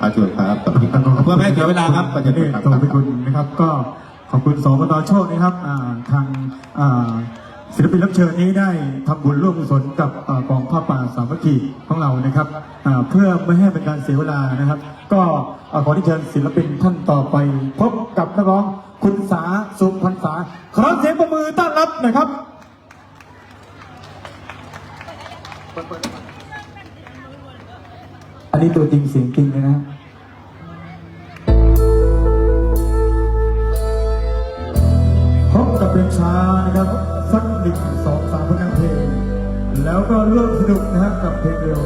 พระจุลครับเพื่อไม่ให้เสียเวลาครับประเด็นตรงไปคุณนะครับ ก็ขอบคุณสปตโชคนะครับทางศิลปินรับเชิญนี้ได้ทำบุญร่วมกุศลกับกองผ้าป่าสามัคคีของเรานะครับเพื่อไม่ให้เป็นการเสียเวลานะครับ ก็ขอที่เชิญศิลปินท่านต่อไป พบกับนักร้องคุณสาสุพรรณสาขอเสียงประมือต้อนรับหน่อยครับเปิด อันนี้ตัวจริงเสียงจริงเลยนะพบกับเพลงช้านะครับ สักหนึ่งสองสามเพลง แล้วก็เริ่มสนุกนะฮะกับเพลงเดียว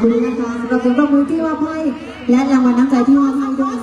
คุณนะคะสำรับเสียงปรบมือที่ว่าให้และรางวัลน้ำใจที่ว่าให้ด้วย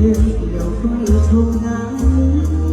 เดียวค่อยชมนั้น